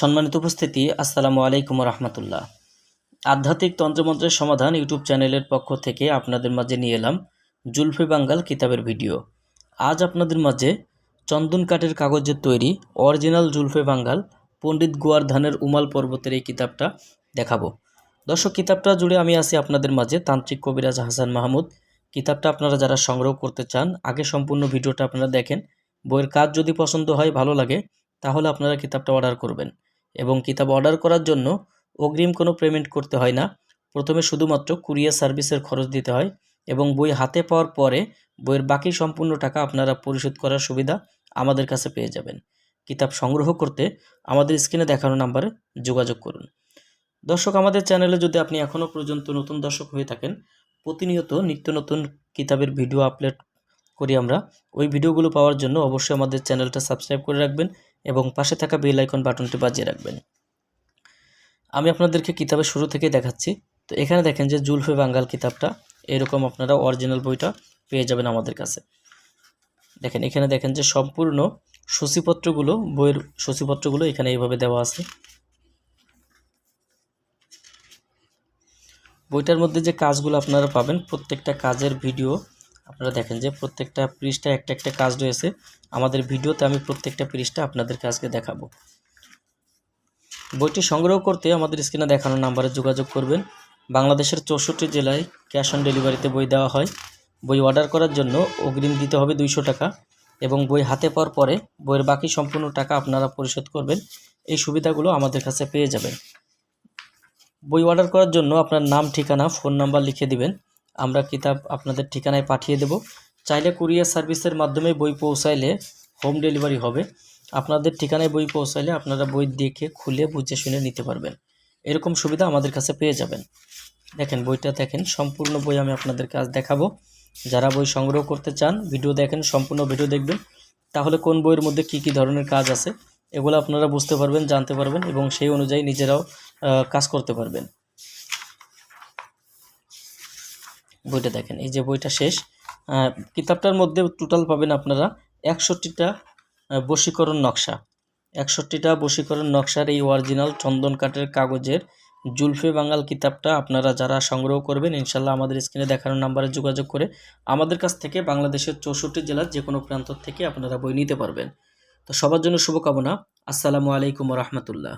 সম্মানিত উপস্থিতি, আসসালামু আলাইকুম রহমতুল্লাহ আধ্যাত্মিক তন্ত্রমন্ত্রের সমাধান ইউটিউব চ্যানেলের পক্ষ থেকে আপনাদের মাঝে নিয়ে এলাম জুলফি বাঙ্গাল কিতাবের ভিডিও। আজ আপনাদের মাঝে চন্দন কাঠের কাগজের তৈরি অরিজিনাল জুলফে বাঙ্গাল পণ্ডিত গোয়ার ধানের উমাল পর্বতের এই কিতাবটা দেখাবো। দর্শক, কিতাবটা জুড়ে আমি আছি আপনাদের মাঝে তান্ত্রিক কবিরাজ হাসান মাহমুদ। কিতাবটা আপনারা যারা সংগ্রহ করতে চান, আগে সম্পূর্ণ ভিডিওটা আপনারা দেখেন। বইয়ের কাজ যদি পছন্দ হয়, ভালো লাগে, তাহলে আপনারা কিতাবটা অর্ডার করবেন। এবং কিতাব অর্ডার করার জন্য অগ্রিম কোনো পেমেন্ট করতে হয় না। প্রথমে শুধুমাত্র কুরিয়ার সার্ভিসের খরচ দিতে হয় এবং বই হাতে পাওয়ার পরে বইয়ের বাকি সম্পূর্ণ টাকা আপনারা পরিশোধ করার সুবিধা আমাদের কাছে পেয়ে যাবেন। কিতাব সংগ্রহ করতে আমাদের স্ক্রিনে দেখানো নাম্বারে যোগাযোগ করুন। দর্শক, আমাদের চ্যানেলে যদি আপনি এখনও পর্যন্ত নতুন দর্শক হয়ে থাকেন, প্রতিনিয়ত নিত্য নতুন কিতাবের ভিডিও আপলোড করি আমরা। ওই ভিডিওগুলো পাওয়ার জন্য অবশ্যই আমাদের চ্যানেলটা সাবস্ক্রাইব করে রাখবেন এবং পাশে থাকা বেল আইকন বাটনটি বাজিয়ে রাখবেন। আমি আপনাদেরকে কিতাবের শুরু থেকে দেখাচ্ছি। তো এখানে দেখেন যে জুলফে বাঙ্গাল কিতাবটা, এরকম আপনারা অরিজিনাল বইটা পেয়ে যাবেন আমাদের কাছে। দেখেন, এখানে দেখেন যে সম্পূর্ণ সূচিপত্রগুলো, বইয়ের সূচিপত্রগুলো এখানে এইভাবে দেওয়া আছে। বইটার মধ্যে যে কাজগুলো আপনারা পাবেন, প্রত্যেকটা কাজের ভিডিও আপনারা দেখেন যে প্রত্যেকটা পৃষ্ঠা একটা একটা কাজ রয়েছে। আমাদের ভিডিওতে আমি প্রত্যেকটা পৃষ্ঠা আপনাদেরকে আজকে দেখাবো। বইটি সংগ্রহ করতে আমাদের স্ক্রিনে দেখানো নাম্বারে যোগাযোগ করবেন। বাংলাদেশের চৌষট্টি জেলায় ক্যাশ অন ডেলিভারিতে বই দেওয়া হয়। বই অর্ডার করার জন্য অগ্রিম দিতে হবে দুইশো টাকা এবং বই হাতে পাওয়ার পরে বইয়ের বাকি সম্পূর্ণ টাকা আপনারা পরিশোধ করবেন। এই সুবিধাগুলো আমাদের কাছে পেয়ে যাবেন। বই অর্ডার করার জন্য আপনার নাম, ঠিকানা, ফোন নাম্বার লিখে দিবেন। আমরা কিতাব আপনাদের ঠিকানায় পাঠিয়ে দেব। চাইলে কুরিয়ার সার্ভিসের মাধ্যমে বই পৌঁছাইলে হোম ডেলিভারি হবে। আপনাদের ঠিকানায় বই পৌঁছাইলে আপনারা বই দেখে, খুলে, বুঝে, শুনে নিতে পারবেন। এরকম সুবিধা আমাদের কাছে পেয়ে যাবেন। দেখেন বইটা দেখেন, সম্পূর্ণ বই আমি আপনাদের আজ দেখাবো। যারা বই সংগ্রহ করতে চান, ভিডিও দেখেন, সম্পূর্ণ ভিডিও দেখবেন। তাহলে কোন বইয়ের মধ্যে কি কি ধরনের কাজ আছে, এগুলো আপনারা বুঝতে পারবেন, জানতে পারবেন এবং সেই অনুযায়ী নিজেরাও কাজ করতে পারবেন। বইটা দেখেন। এই যে বইটা শেষ। কিতাবটার মধ্যে টোটাল পাবেন আপনারা একষট্টিটা বশীকরণ নকশা। একষট্টিটা বশীকরণ নকশার এই অরিজিনাল চন্দন কাঠের কাগজের জুলফে বাঙ্গাল কিতাবটা আপনারা যারা সংগ্রহ করবেন ইনশাল্লাহ আমাদের স্ক্রিনে দেখানোর নাম্বারে যোগাযোগ করে আমাদের কাছ থেকে বাংলাদেশের চৌষট্টি জেলার যে কোনো প্রান্ত থেকে আপনারা বই নিতে পারবেন। তো সবার জন্য শুভকামনা। আসসালামু আলাইকুম রহমতুল্লাহ।